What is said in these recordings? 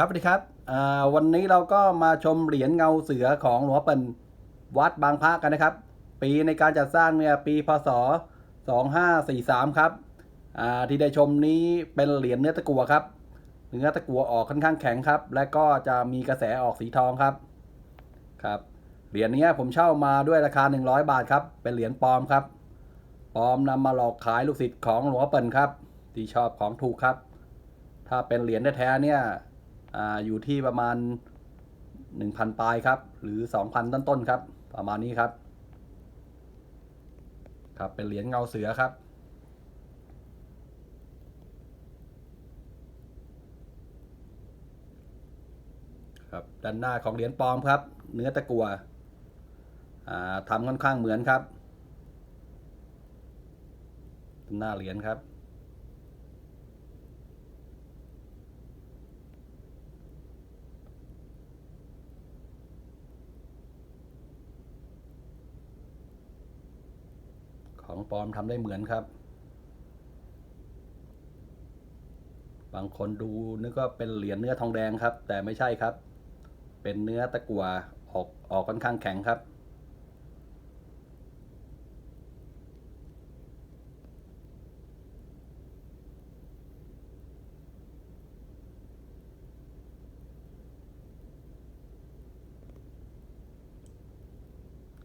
ครับสวัสดีครับวันนี้เราก็มาชมเหรียญเงาเสือของหลวงพ่อเปิ่นวัดบางพระกันนะครับ ปีในการจัดสร้างเนี่ยปีพศ 2543 ครับที่ได้ชมนี้เป็นเหรียญเนื้อตะกั่วครับ เนื้อตะกั่วออกค่อนข้างแข็งครับ และก็จะมีกระแสออกสีทองครับครับเหรียญนี้ผมเช่ามาด้วยราคา 100 บาทครับ เป็นเหรียญปลอมครับปลอมนำมาหลอกขายลูกศิษย์ของหลวงพ่อเปิ่นครับ ที่ชอบของถูกครับ ถ้าเป็นเหรียญแท้ๆเนี่ย อาอยู่ที่ประมาณ 1,000 ปลายครับ หรือ 2,000 ต้นๆครับ ประมาณนี้ครับ ครับเป็นเหรียญเงาเสือครับ ครับด้านหน้าของเหรียญปลอมครับ เนื้อตะกัวอ่าทำค่อนข้างเหมือนครับด้านหน้าเหรียญครับ ของปลอมทำได้เหมือนครับ บางคนดูนึกว่าเป็นเหรียญเนื้อทองแดงครับ แต่ไม่ใช่ครับ เป็นเนื้อตะกั่วออกออกค่อนข้างแข็งครับ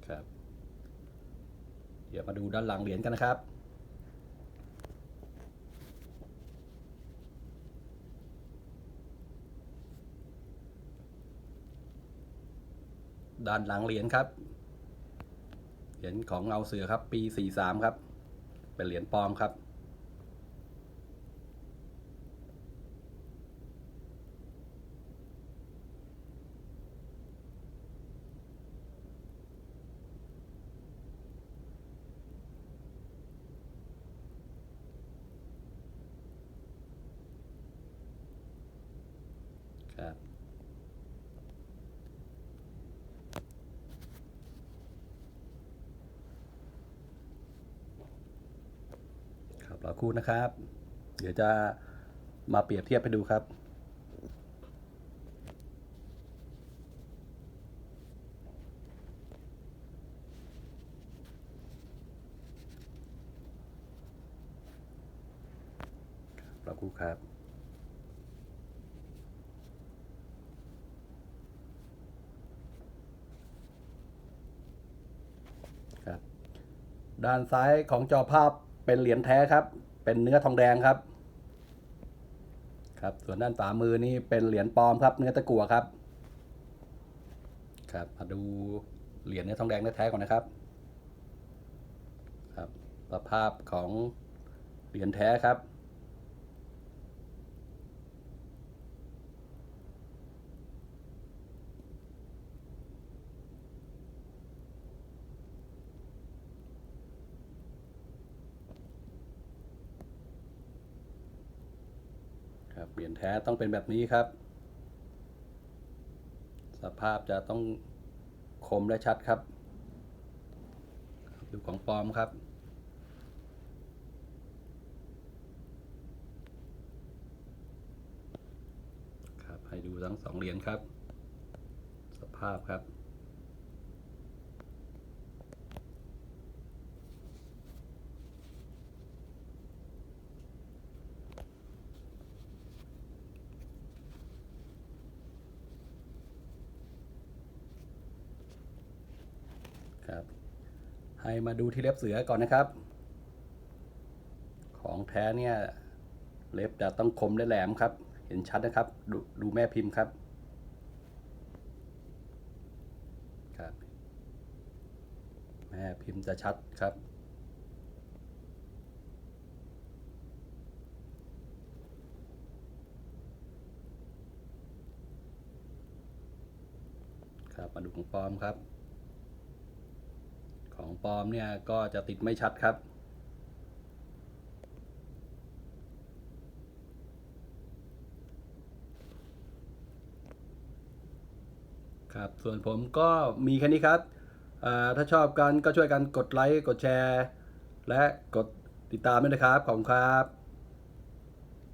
ครับ เดี๋ยวมาดูด้านหลังเหรียญกันนะครับ ด้านหลังเหรียญครับ เหรียญของเงาเสือครับปี 43 ครับ เป็นเหรียญปลอมครับ ครับครับรอคู่นะครับ เดี๋ยวจะมาเปรียบเทียบให้ดูครับรอครู่ครับครับ ด้านซ้ายของจอภาพเป็นเหรียญแท้ครับ เป็นเนื้อทองแดงครับ ครับ ส่วนด้านฝ่ามือนี่เป็นเหรียญปลอมครับ เนื้อตะกั่วครับ ครับ มาดูเหรียญเนื้อทองแดงเนื้อแท้ก่อนนะครับ ครับสภาพของเหรียญแท้ครับ ครับเหรียญแท้ต้องเป็นแบบนี้ครับ สภาพจะต้องคมและชัดครับดูของปลอมครับครับให้ดูทั้งสองเหรียญครับ สภาพครับ ครับ ให้มาดูที่เล็บเสือก่อนนะครับ ของแท้เนี่ย เล็บจะต้องคมและแหลมครับ เห็นชัดนะครับ ดูดูแม่พิมพ์ครับครับ แม่พิมพ์จะชัดครับครับมาดูของปลอมครับ ของปลอมเนี่ยก็จะติดไม่ชัดครับ ครับ ส่วนผมก็มีแค่นี้ครับอ่าถ้าชอบกันก็ช่วยกันกดไลค์ กดแชร์ และกดติดตามด้วยนะครับ ขอบคุณครับ